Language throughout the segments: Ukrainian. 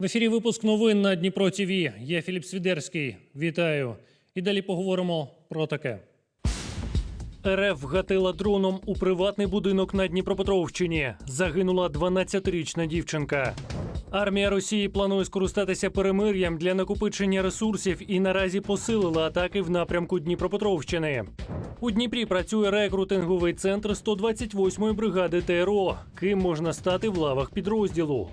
В ефірі випуск новин на Дніпро ТВ. Я Філіп Свідерський. Вітаю. І далі поговоримо про таке. РФ вгатила дроном у приватний будинок на Дніпропетровщині. Загинула 12-річна дівчинка. Армія Росії планує скористатися перемир'ям для накопичення ресурсів і наразі посилила атаки в напрямку Дніпропетровщини. У Дніпрі працює рекрутинговий центр 128-ї бригади ТРО. Ким можна стати в лавах підрозділу?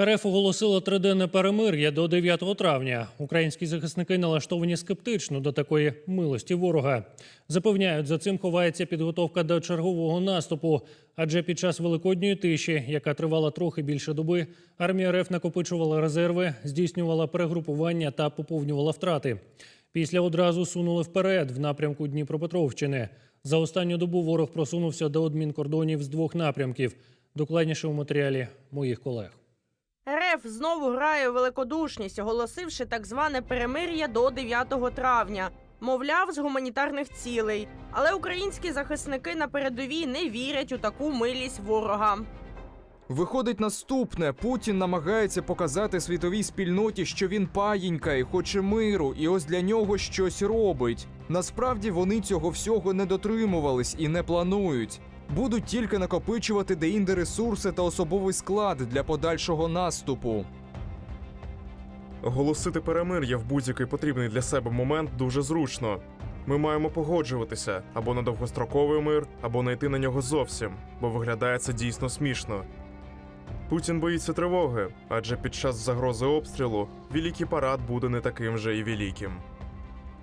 РФ оголосило триденне перемир'я до 9 травня. Українські захисники налаштовані скептично до такої милості ворога. Запевняють, за цим ховається підготовка до чергового наступу. Адже під час великодньої тиші, яка тривала трохи більше доби, армія РФ накопичувала резерви, здійснювала перегрупування та поповнювала втрати. Після одразу сунули вперед в напрямку Дніпропетровщини. За останню добу ворог просунувся до адмінкордонів з двох напрямків. Докладніше у матеріалі моїх колег. РФ знову грає великодушність, оголосивши так зване перемир'я до 9 травня. Мовляв, з гуманітарних цілей. Але українські захисники на передовій не вірять у таку милість ворога. Виходить наступне: Путін намагається показати світовій спільноті, що він паїнька і хоче миру, і ось для нього щось робить. Насправді вони цього всього не дотримувались і не планують. Будуть тільки накопичувати деінде ресурси та особовий склад для подальшого наступу. Оголосити перемир'я в будь-який потрібний для себе момент дуже зручно. Ми маємо погоджуватися або на довгостроковий мир, або не йти на нього зовсім, бо виглядає це дійсно смішно. Путін боїться тривоги, адже під час загрози обстрілу великий парад буде не таким же і великим.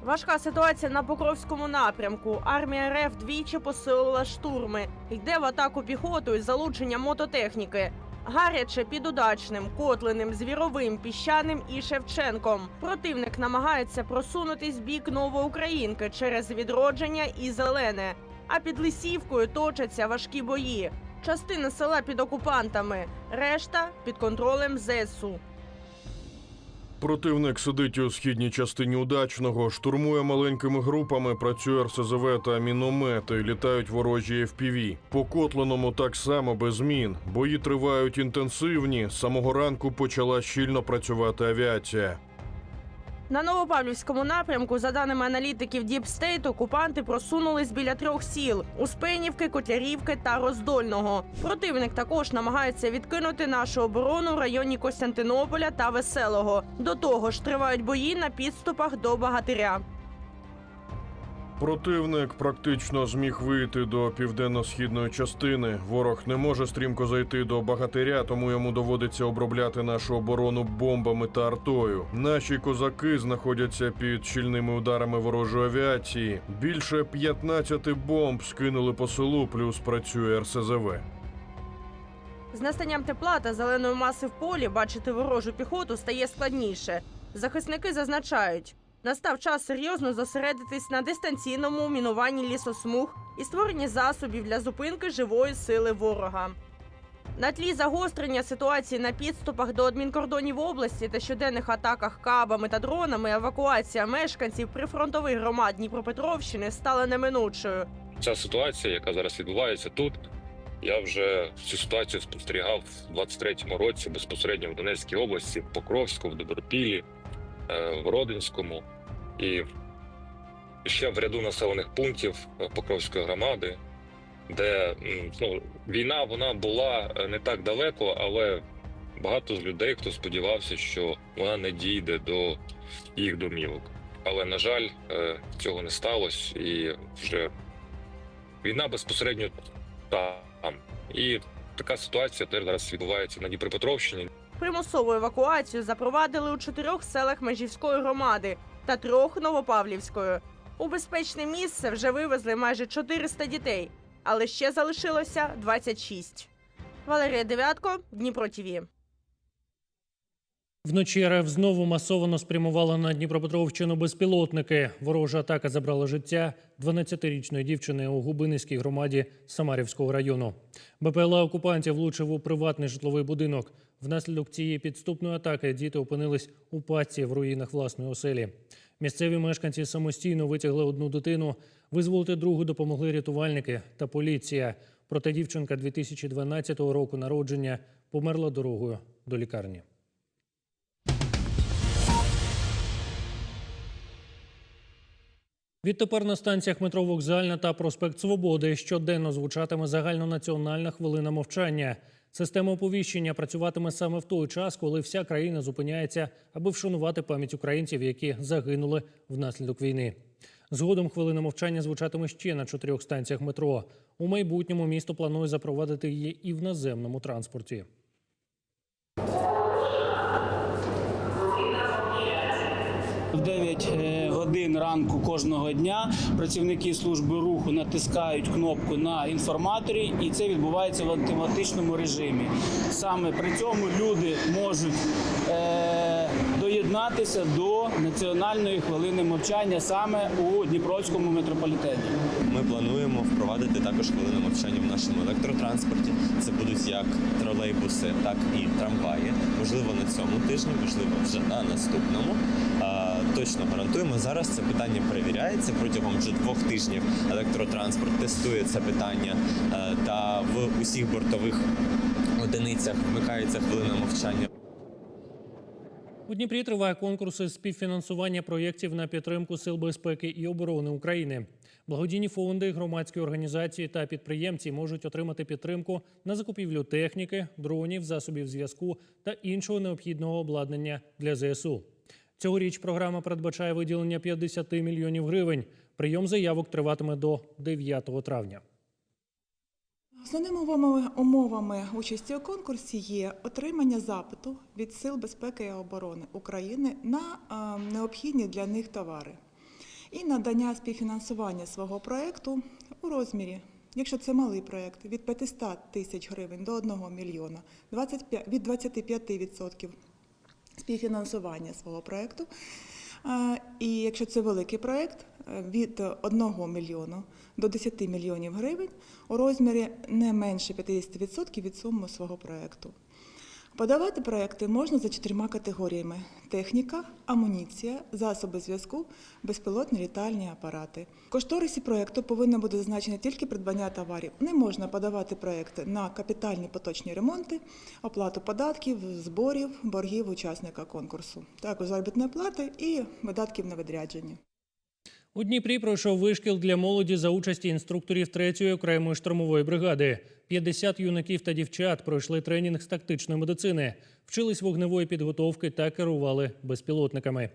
Важка ситуація на Покровському напрямку. Армія РФ двічі посилила штурми. Йде в атаку піхотою з залученням мототехніки. Гаряче під удачним, котлиним, звіровим, піщаним і Шевченком. Противник намагається просунутись бік Новоукраїнки через відродження і зелене. А під Лисівкою точаться важкі бої. Частина села під окупантами, решта під контролем ЗСУ. Противник сидить у східній частині удачного, штурмує маленькими групами, працює РСЗВ та міномети, літають ворожі FPV. По Котленому так само без змін. Бої тривають інтенсивні. З самого ранку почала щільно працювати авіація. На Новопавлівському напрямку, за даними аналітиків Діпстейт, окупанти просунулись біля трьох сіл Успенівки, Котлярівки та Роздольного. Противник також намагається відкинути нашу оборону в районі Костянтинополя та Веселого. До того ж, тривають бої на підступах до Багатиря. Противник практично зміг вийти до південно-східної частини. Ворог не може стрімко зайти до багатиря, тому йому доводиться обробляти нашу оборону бомбами та артою. Наші козаки знаходяться під щільними ударами ворожої авіації. Більше 15 бомб скинули по селу, плюс працює РСЗВ. З настанням тепла та зеленої маси в полі бачити ворожу піхоту стає складніше. Захисники зазначають, настав час серйозно зосередитись на дистанційному мінуванні лісосмуг і створенні засобів для зупинки живої сили ворога. На тлі загострення ситуації на підступах до адмінкордонів області та щоденних атаках кабами та дронами евакуація мешканців прифронтових громад Дніпропетровщини стала неминучою. ця ситуація, яка зараз відбувається тут. Я вже цю ситуацію спостерігав в 23-му році безпосередньо в Донецькій області, в Покровську, в Добропіллі, е, в Родинському і ще в ряду населених пунктів е, Покровської громади, де ну, війна вона була е, не так далеко, але багато з людей, хто сподівався, що вона не дійде до їх домівок. Але на жаль, е, цього не сталося, і вже війна безпосередньо там. І така ситуація теж зараз відбувається на Дніпропетровщині. Примусову евакуацію запровадили у чотирьох селах Межівської громади та трьох Новопавлівською. У безпечне місце вже вивезли майже 400 дітей, але ще залишилося 26. Валерія Дев'ятко, Дніпро ТІВІ. Вночі РФ знову масово спрямувала на Дніпропетровщину безпілотники. Ворожа атака забрала життя 12-річної дівчини у Губинській громаді Самарівського району. БПЛА окупантів влучив у приватний житловий будинок. Внаслідок цієї підступної атаки діти опинились у пастці в руїнах власної оселі. Місцеві мешканці самостійно витягли одну дитину. Визволити другу допомогли рятувальники та поліція. Проте дівчинка 2012 року народження померла дорогою до лікарні. Відтепер на станціях метро Вокзальна та проспект Свободи щоденно звучатиме загальнонаціональна хвилина мовчання. Система оповіщення працюватиме саме в той час, коли вся країна зупиняється, аби вшанувати пам'ять українців, які загинули внаслідок війни. Згодом хвилина мовчання звучатиме ще на чотирьох станціях метро. У майбутньому місто планує запровадити її і в наземному транспорті. В 9 е, годин ранку кожного дня працівники служби руху натискають кнопку на інформаторі, і це відбувається в автоматичному режимі. Саме при цьому люди можуть е, доєднатися до національної хвилини мовчання саме у Дніпровському метрополітені. Ми плануємо впровадити також хвилину мовчання в нашому електротранспорті. Це будуть як тролейбуси, так і трамваї. Можливо, на цьому тижні, можливо, вже на наступному. Точно гарантуємо. Зараз це питання перевіряється протягом вже двох тижнів. Електротранспорт тестує це питання е, та в усіх бортових одиницях вмикається хвилина мовчання. У Дніпрі триває конкурс із співфінансування проєктів на підтримку сил безпеки і оборони України. Благодійні фонди, громадські організації та підприємці можуть отримати підтримку на закупівлю техніки, дронів, засобів зв'язку та іншого необхідного обладнання для ЗСУ. Цьогоріч програма передбачає виділення 50 мільйонів гривень. Прийом заявок триватиме до 9 травня. Основними умовами, умовами участі у конкурсі є отримання запиту від Сил безпеки і оборони України на е, необхідні для них товари і надання співфінансування свого проєкту у розмірі, якщо це малий проєкт, від 500 тисяч гривень до 1 мільйона, 25, від 25% співфінансування свого проєкту. І якщо це великий проєкт, е, від 1 мільйону до 10 мільйонів гривень у розмірі не менше 50% від суми свого проєкту. Подавати проекти можна за чотирма категоріями: техніка, амуніція, засоби зв'язку, безпілотні літальні апарати. Кошторисі проекту повинно бути зазначено тільки придбання товарів. Не можна подавати проекти на капітальні поточні ремонти, оплату податків, зборів, боргів учасника конкурсу, також заробітної плати і видатків на відрядження. У Дніпрі пройшов вишкіл для молоді за участі інструкторів 3-ї окремої штурмової бригади. 50 юнаків та дівчат пройшли тренінг з тактичної медицини, вчились вогневої підготовки та керували безпілотниками.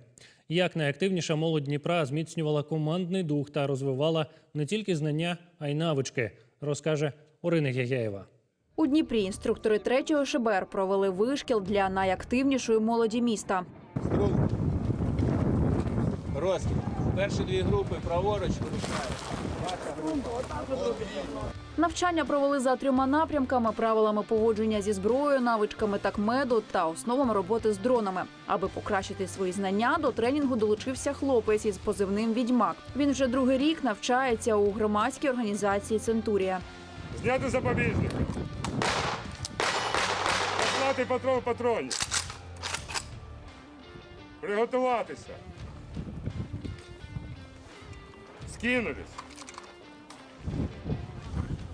Як найактивніша молодь Дніпра зміцнювала командний дух та розвивала не тільки знання, а й навички, розкаже Орина Гягяєва. У Дніпрі інструктори 3-го ШБР провели вишкіл для найактивнішої молоді міста. Розкіл. Перші дві групи праворуч Навчання провели за трьома напрямками: правилами поводження зі зброєю, навичками такмеду та основами роботи з дронами. Аби покращити свої знання, до тренінгу долучився хлопець із позивним Відьмак. Він вже другий рік навчається у громадській організації Центурія. Зняти запобіжники. Послати патрон в. Приготуватися. Скинулись.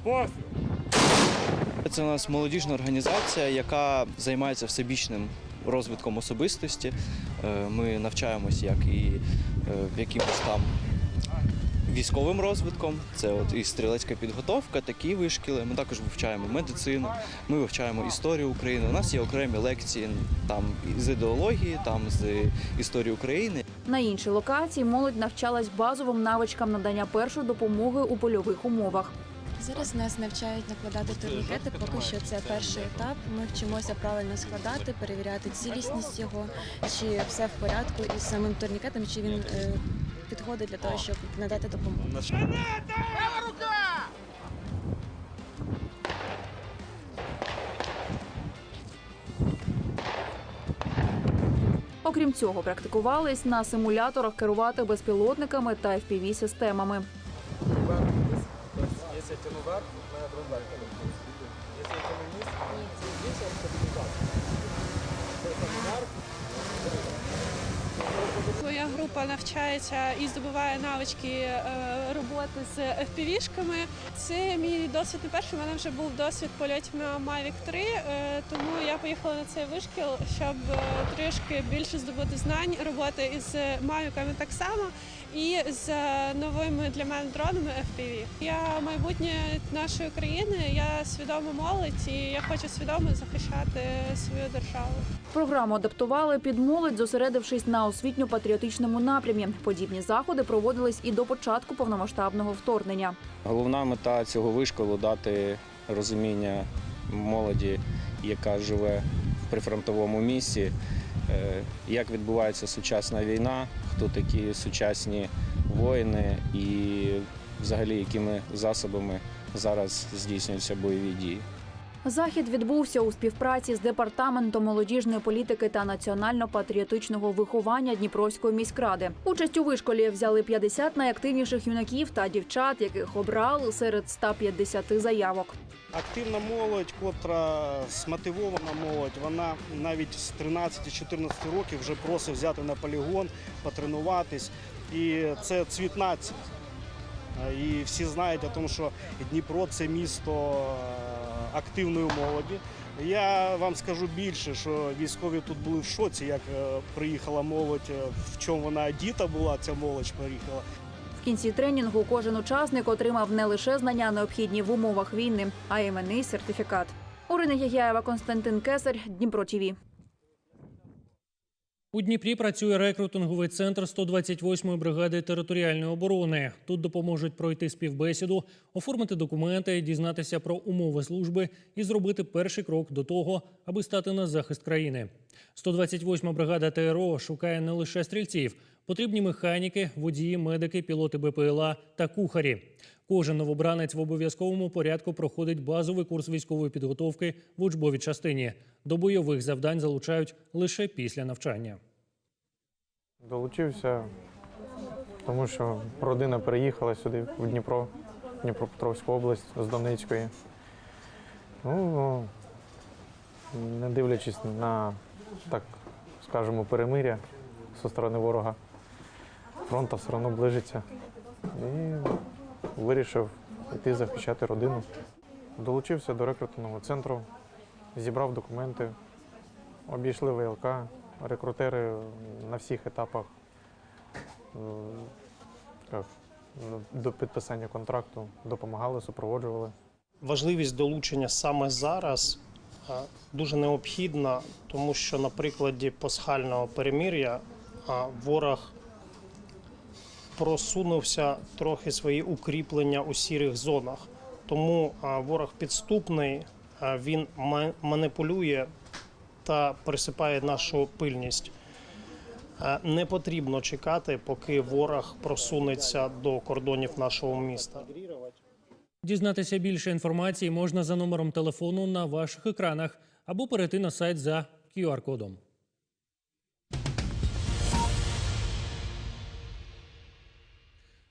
Постріл. Це у нас молодіжна організація, яка займається всебічним розвитком особистості. Е, Ми навчаємось як і е, якимось там військовим розвитком. Це от і стрілецька підготовка, такі вишкіли. Ми також вивчаємо медицину, ми вивчаємо історію України. У нас є окремі лекції там з ідеології, там з історії України. На іншій локації молодь навчалась базовим навичкам надання першої допомоги у польових умовах. Зараз нас навчають накладати турнікети. Поки що це перший етап. Ми вчимося правильно складати, перевіряти цілісність його, чи все в порядку із самим турнікетом, чи він е, підходить для того, щоб надати допомогу. Окрім цього, практикувались на симуляторах керувати безпілотниками та fpv системами Твоя група група навчається і здобуває навички е, роботи з FPV-шками. Це мій досвід не перший. У мене вже був досвід польотів на Mavic 3, е, тому я поїхала на цей вишкіл, щоб е, трішки більше здобути знань, роботи із мавіками так само. І з новими для мене дронами FPV. Я майбутнє нашої країни, я свідома молодь і я хочу свідомо захищати свою державу. Програму адаптували під молодь, зосередившись на освітньо-патріотичному напрямі. Подібні заходи проводились і до початку повномасштабного вторгнення. Головна мета цього вишколу дати розуміння молоді, яка живе в прифронтовому місці, е, як відбувається сучасна війна, хто такі сучасні воїни і взагалі якими засобами зараз здійснюються бойові дії. Захід відбувся у співпраці з департаментом молодіжної політики та національно-патріотичного виховання Дніпровської міськради. Участь у вишколі взяли 50 найактивніших юнаків та дівчат, яких обрали серед 150 заявок. Активна молодь, котра смотивована молодь, вона навіть з 13-14 років вже просить взяти на полігон, потренуватись. І це цвіт нації. І всі знають тому, що Дніпро це місто активної молоді. Я вам скажу більше, що військові тут були в шоці, як е, приїхала молодь, е, в чому вона одіта була, ця молодь приїхала. В кінці тренінгу кожен учасник отримав не лише знання, необхідні в умовах війни, а й іменний сертифікат. Орина Ягяєва, Константин Кесар, Дніпро ТІВІ. У Дніпрі працює рекрутинговий центр 128-ї бригади територіальної оборони. Тут допоможуть пройти співбесіду, оформити документи, дізнатися про умови служби і зробити перший крок до того, аби стати на захист країни. 128-ма бригада ТРО шукає не лише стрільців, потрібні механіки, водії, медики, пілоти БПЛА та кухарі. Кожен новобранець в обов'язковому порядку проходить базовий курс військової підготовки в учбовій частині. До бойових завдань залучають лише після навчання. Долучився, тому що родина переїхала сюди, в Дніпро, Дніпропетровську область з Донецької. Ну, не дивлячись на, так скажемо, перемиря зі сторони ворога, фронт все одно ближиться. І вирішив йти захищати родину. Долучився до рекрутингового центру, зібрав документи, обійшли ВЛК, рекрутери на всіх етапах до підписання контракту допомагали, супроводжували. Важливість долучення саме зараз дуже необхідна, тому що на прикладі пасхального перемір'я ворог просунувся трохи свої укріплення у сірих зонах. Тому ворог підступний, він ма- маніпулює та присипає нашу пильність. Не потрібно чекати, поки ворог просунеться до кордонів нашого міста. Дізнатися більше інформації можна за номером телефону на ваших екранах або перейти на сайт за QR-кодом.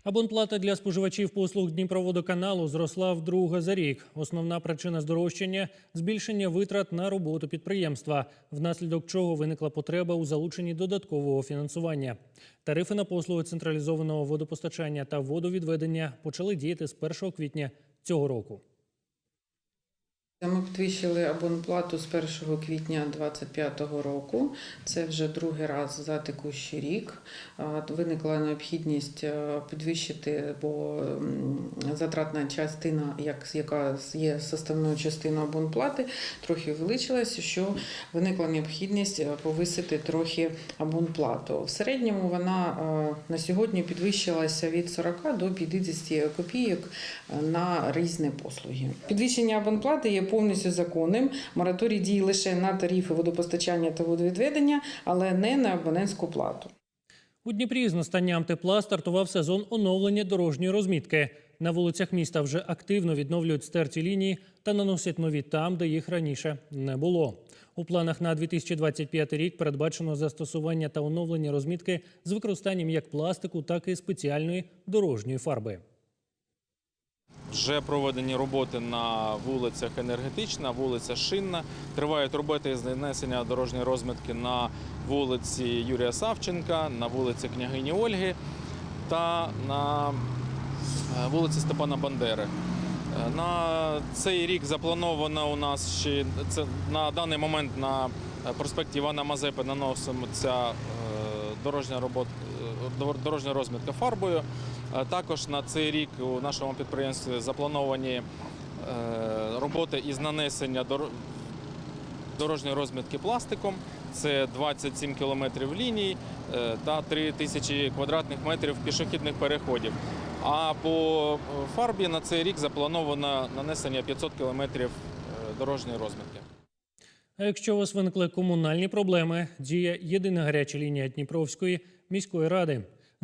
Абонплата для споживачів послуг Дніпроводоканалу зросла вдруге за рік. Основна причина здорожчання збільшення витрат на роботу підприємства, внаслідок чого виникла потреба у залученні додаткового фінансування. Тарифи на послуги централізованого водопостачання та водовідведення почали діяти з 1 квітня цього року. Ми підвищили абонплату з 1 квітня 2025 року. Це вже другий раз за текущий рік. Виникла необхідність е, підвищити, бо затратна частина, яка є составною частиною абонплати, трохи величилася, що виникла необхідність е, повисити трохи абонплату. В середньому вона е, на сьогодні підвищилася від 40 до 50 копійок на різні послуги. Підвищення абонплати є повністю законним. Мораторій діє лише на тарифи водопостачання та водовідведення, але не на абонентську плату. У Дніпрі з настанням тепла стартував сезон оновлення дорожньої розмітки. На вулицях міста вже активно відновлюють стерті лінії та наносять нові там, де їх раніше не було. У планах на 2025 рік передбачено застосування та оновлення розмітки з використанням як пластику, так і спеціальної дорожньої фарби. Вже проведені роботи на вулицях Енергетична, вулиця Шинна. Тривають роботи з нанесення дорожньої розмітки на вулиці Юрія Савченка, на вулиці Княгині Ольги та на е, вулиці Степана Бандери. Е, На цей рік заплановано у нас ще це на даний момент на проспекті Івана Мазепи наноситься е, дорожня робота, дорожня розмітка фарбою. Е, Також на цей рік у нашому підприємстві заплановані е, роботи із нанесення дорожньої розмітки пластиком. Це 27 кілометрів ліній е, та 3 тисячі квадратних метрів пішохідних переходів. А по фарбі на цей рік заплановано нанесення 500 кілометрів дорожньої розмітки. А якщо у вас виникли комунальні проблеми, діє єдина гаряча лінія Дніпровської міської ради.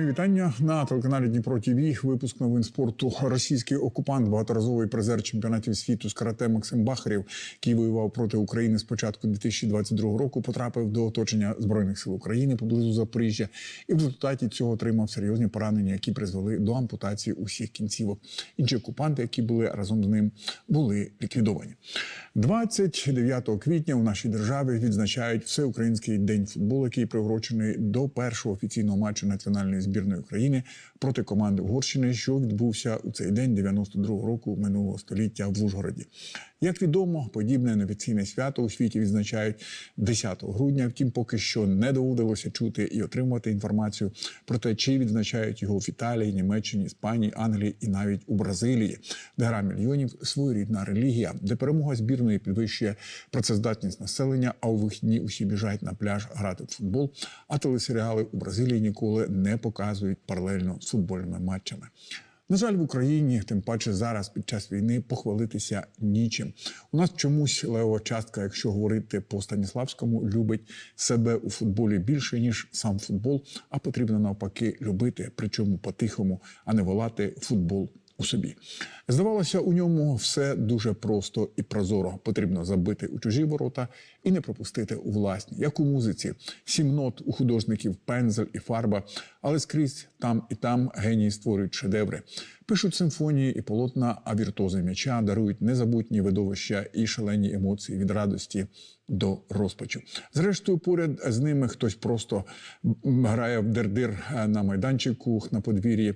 Мої вітання на телеканалі Дніпро ТВ. Випуск новин спорту. Російський окупант, багаторазовий призер чемпіонатів світу з карате Максим Бахарєв, який воював проти України з початку 2022 року, потрапив до оточення збройних сил України поблизу Запоріжжя, і в результаті цього отримав серйозні поранення, які призвели до ампутації усіх кінцівок. Інші окупанти, які були разом з ним, були ліквідовані. 29 квітня у нашій державі відзначають всеукраїнський день футболу, який приурочений до першого офіційного матчу національної збірної України проти команди Угорщини, що відбувся у цей день 92-го року минулого століття в Ужгороді. Як відомо, подібне неофіційне свято у світі відзначають 10 грудня. Втім, поки що не доводилося чути і отримувати інформацію про те, чи відзначають його в Італії, Німеччині, Іспанії, Англії і навіть у Бразилії, де гра мільйонів своєрідна релігія, де перемога збірної підвищує працездатність населення, а у вихідні усі біжать на пляж грати в футбол. А телесеріали у Бразилії ніколи не показують паралельно з футбольними матчами. На жаль, в Україні, тим паче зараз під час війни, похвалитися нічим. У нас чомусь левова частка, якщо говорити по Станіславському, любить себе у футболі більше ніж сам футбол, а потрібно навпаки любити, причому по-тихому, а не волати футбол у собі. Здавалося, у ньому все дуже просто і прозоро. Потрібно забити у чужі ворота і не пропустити у власні, як у музиці. Сім нот у художників, пензель і фарба, але скрізь там і там генії створюють шедеври. Пишуть симфонії і полотна, а віртуози м'яча дарують незабутні видовища і шалені емоції від радості до розпачу. Зрештою, поряд з ними хтось просто грає в дердир на майданчику на подвір'ї,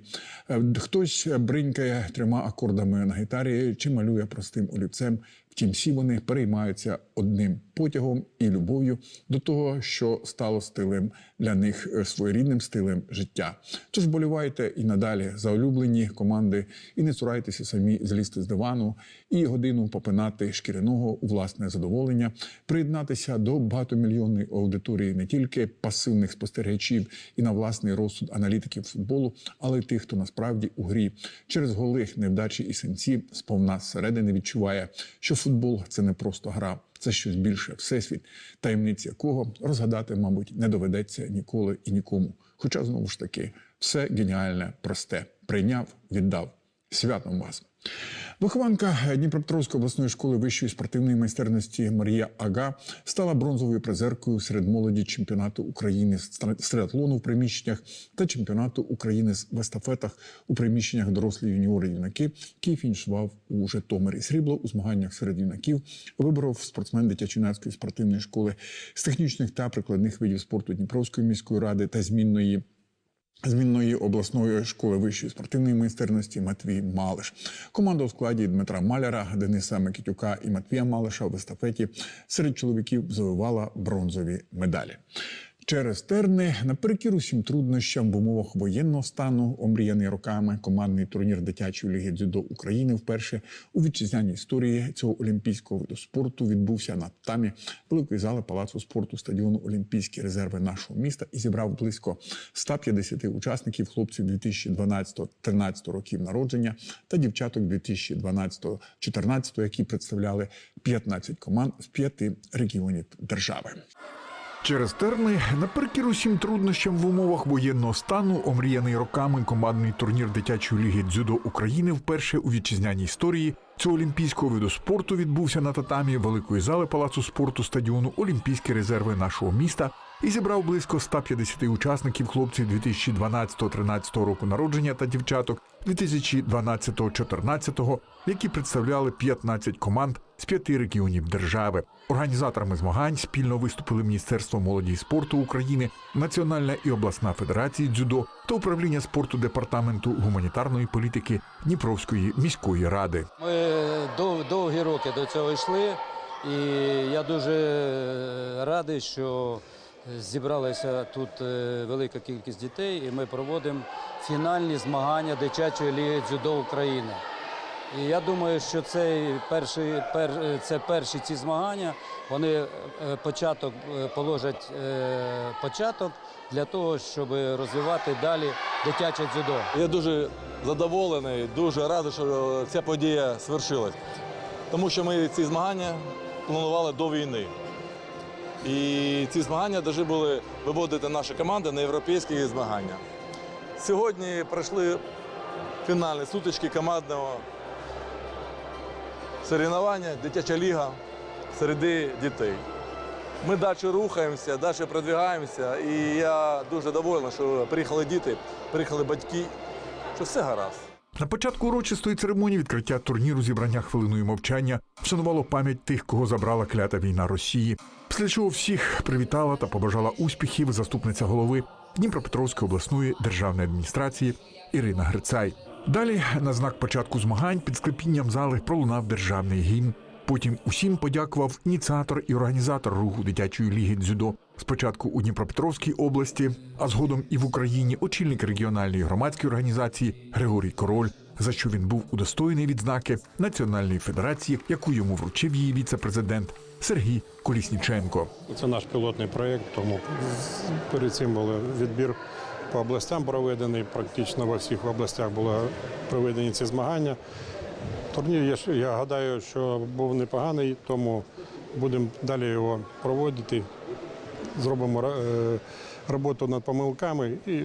Е, хтось бринькає трьома акордами на гітарі чи малює простим олівцем. Втім, всі вони переймаються одним потягом і любов'ю до того, що стало стилем для них е, своєрідним стилем життя. Тож болівайте і надалі за улюблені команди, і не цурайтеся самі злізти з дивану і годину попинати шкіряного у власне задоволення, приєднатися до багатомільйонної аудиторії не тільки пасивних спостерігачів і на власний розсуд аналітиків футболу, але й тих, хто насправді у грі через голих невдачі і синці сповна зсередини відчуває, що футбол це не просто гра, це щось більше, всесвіт, таємниць якого розгадати, мабуть, не доведеться ніколи і нікому. Хоча знову ж таки все геніальне, просте прийняв, віддав. Святом вас. Вихованка Дніпропетровської обласної школи вищої спортивної майстерності Марія Ага стала бронзовою призеркою серед молоді чемпіонату України з триатлону в приміщеннях та чемпіонату України в естафетах у приміщеннях дорослі юніори юнаки, який фінішував у Житомирі. Срібло у змаганнях серед юнаків виборов спортсмен дитячо-юнацької спортивної школи з технічних та прикладних видів спорту Дніпровської міської ради та змінної Змінної обласної школи вищої спортивної майстерності Матвій Малиш. Команда у складі Дмитра Маляра, Дениса Микитюка і Матвія Малиша в естафеті серед чоловіків завивала бронзові медалі. Через терни наперекір усім труднощам в умовах воєнного стану, омріяний роками командний турнір дитячої ліги дзюдо України вперше у вітчизняній історії цього олімпійського виду спорту відбувся на тамі великої зали палацу спорту стадіону Олімпійські резерви нашого міста і зібрав близько 150 учасників хлопців 2012-13 років народження та дівчаток 2012-14, які представляли 15 команд з п'яти регіонів держави. Через терни наперекір усім труднощам в умовах воєнного стану, омріяний роками командний турнір дитячої ліги дзюдо України вперше у вітчизняній історії цього олімпійського виду спорту відбувся на татамі великої зали палацу спорту стадіону Олімпійські резерви нашого міста і зібрав близько 150 учасників хлопців 2012-13 року народження та дівчаток 2012-14, які представляли 15 команд з п'яти регіонів держави. Організаторами змагань спільно виступили Міністерство молоді і спорту України, Національна і обласна федерації дзюдо та управління спорту департаменту гуманітарної політики Дніпровської міської ради. Ми дов- довгі роки до цього йшли, і я дуже радий, що зібралася тут е, велика кількість дітей, і ми проводимо фінальні змагання дитячої ліги дзюдо України. І я думаю, що цей перший, пер, це перші ці змагання, вони е, початок е, положать е, початок для того, щоб розвивати далі дитяче дзюдо. Я дуже задоволений, дуже радий, що ця подія свершилась. Тому що ми ці змагання планували до війни. І ці змагання повинні були виводити наші команди на європейські змагання. Сьогодні пройшли фінальні сутички командного соревнування, дитяча ліга серед дітей. Ми далі рухаємося, далі продвигаємося. І я дуже довольний, що приїхали діти, приїхали батьки, що все гаразд. На початку урочистої церемонії відкриття турніру зібрання хвилиною мовчання вшанувало пам'ять тих, кого забрала клята війна Росії. Після чого всіх привітала та побажала успіхів заступниця голови Дніпропетровської обласної державної адміністрації Ірина Грицай. Далі на знак початку змагань під склепінням зали пролунав державний гімн. Потім усім подякував ініціатор і організатор руху дитячої ліги дзюдо. Спочатку у Дніпропетровській області, а згодом і в Україні очільник регіональної громадської організації Григорій Король, за що він був удостоєний відзнаки Національної федерації, яку йому вручив її віце-президент Сергій Колісніченко. Це наш пілотний проєкт, тому перед цим був відбір по областям проведений. Практично во всіх областях були проведені ці змагання. Турнір, я, я гадаю, що був непоганий, тому будемо далі його проводити. Зробимо е, роботу над помилками і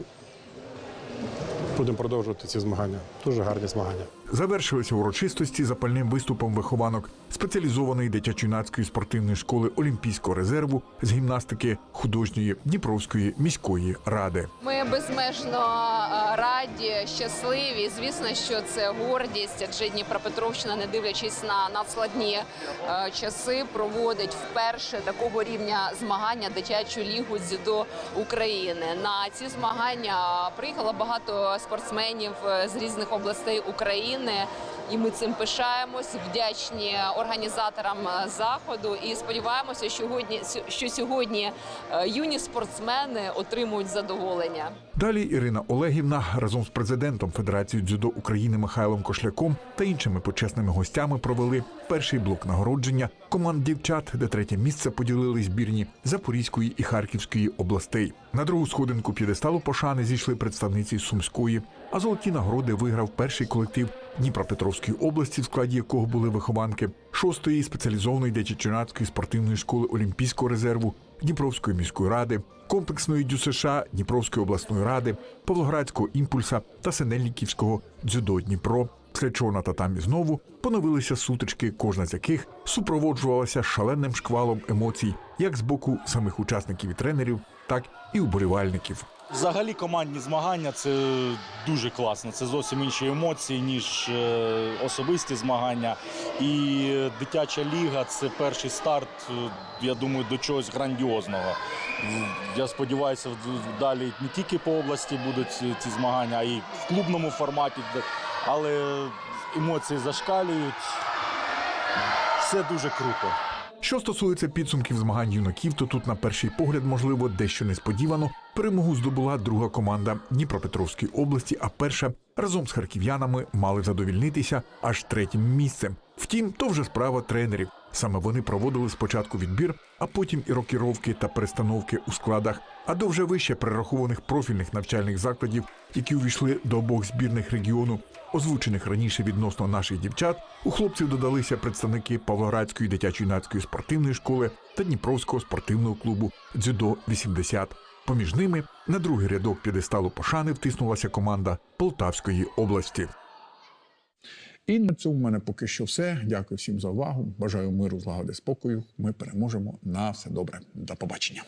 будемо продовжувати ці змагання. Дуже гарні змагання. Завершилися урочистості запальним виступом вихованок спеціалізованої дитячо-юнацької спортивної школи Олімпійського резерву з гімнастики художньої Дніпровської міської ради. Ми безмежно е, раді, щасливі. Звісно, що це гордість, адже Дніпропетровщина, не дивлячись на надскладні е, часи, проводить вперше такого рівня змагання дитячу лігу дзюдо України. На ці змагання приїхало багато спортсменів е, з різних областей України. І ми цим пишаємось, вдячні організаторам е, заходу і сподіваємося, що сьогодні, що сьогодні е, юні спортсмени отримують задоволення. Далі Ірина Олегівна разом з президентом Федерації дзюдо України Михайлом Кошляком та іншими почесними гостями провели перший блок нагородження команд дівчат, де третє місце поділили збірні Запорізької і Харківської областей. На другу сходинку п'єдесталу пошани зійшли представниці Сумської, а золоті нагороди виграв перший колектив Дніпропетровської області, в складі якого були вихованки шостої спеціалізованої дитячо-юнацької спортивної школи Олімпійського резерву Дніпровської міської ради, комплексної ДЮСШ Дніпровської обласної ради, Павлоградського імпульса та Синельниківського дзюдо Дніпро. Після чого на татамі знову поновилися сутички, кожна з яких супроводжувалася шаленим шквалом емоцій, як з боку самих учасників і тренерів, так і уболівальників. Взагалі командні змагання це дуже класно. Це зовсім інші емоції, ніж е, особисті змагання. І дитяча ліга це перший старт, е, я думаю, до чогось грандіозного. Я сподіваюся, далі не тільки по області будуть ці- ці змагання, а й в клубному форматі. Але емоції зашкалюють. Все дуже круто. Що стосується підсумків змагань юнаків, то тут на перший погляд, можливо, дещо несподівано перемогу здобула друга команда Дніпропетровської області, а перша разом з харків'янами мали задовільнитися аж третім місцем. Втім, то вже справа тренерів. Саме вони проводили спочатку відбір, а потім і рокіровки та перестановки у складах, а до вже вище перерахованих профільних навчальних закладів, які увійшли до обох збірних регіону, озвучених раніше відносно наших дівчат, у хлопців додалися представники Павлоградської дитячо-юнацької спортивної школи та Дніпровського спортивного клубу Дзюдо 80 Поміж ними на другий рядок п'єдесталу пошани втиснулася команда Полтавської області. І на цьому в мене поки що все. Дякую всім за увагу. Бажаю миру, злагоди, спокою. Ми переможемо на все добре. До побачення.